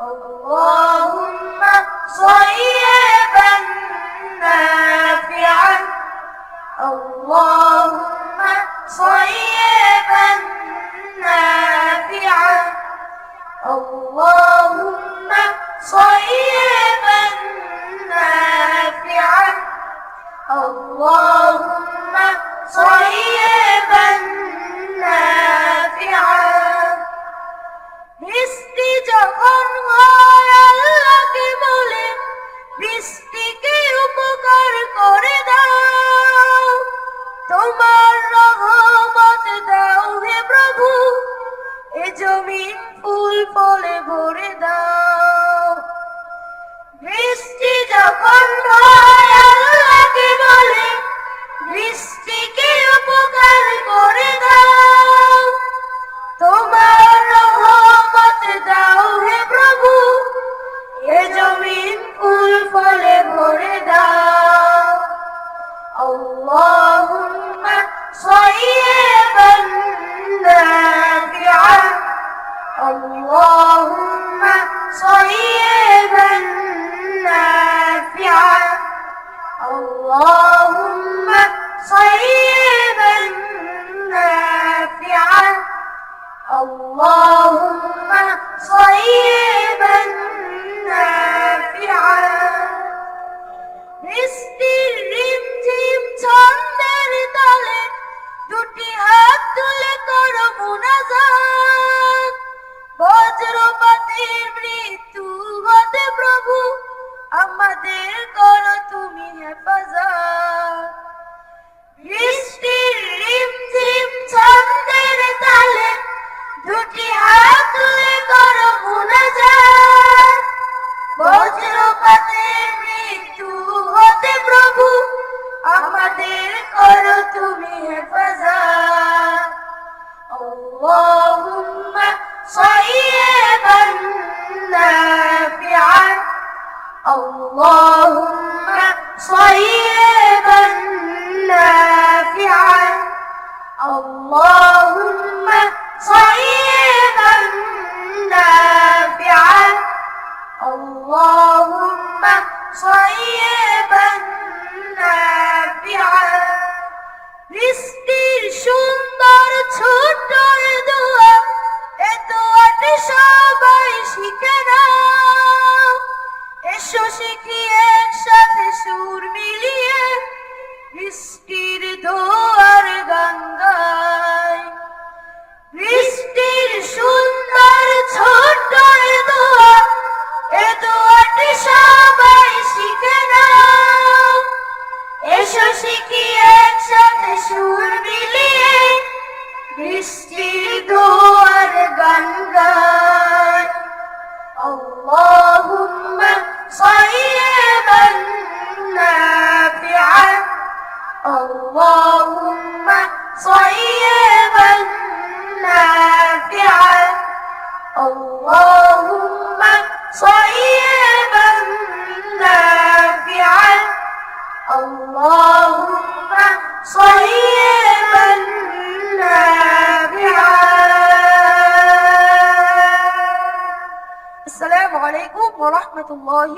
اللهم صيابا نافعا. اللهم صيابا نافعا. اللهم صيابا نافعا. اللهم বলে ভরে দাও। বৃষ্টি যখন বলে, বৃষ্টিকে উপকার করে দাও। তোমার রহমত দাও হে প্রভু, এ জমিন ফুল ফলে ভরে দাও। আল্লাহ اللهم صيبا نافعا اللهم صيبا نافعا اللهم صيبا আমাদের করো তুমি হেফাজত বৃষ্টির রিমঝিম ছন্দের তালে দুটি হাত তুলে করো মুনাজাত বজ্রপাতের মৃত্যু হতে প্রভু আমাদের করো তুমি হেফাজত اللهم صيبا اللهم صيبا نافعا. اللهم صيبا نافعا. اللهم صيبا বৃষ্টির দোয়ার গান গাই اللهم صيبا ورحمة الله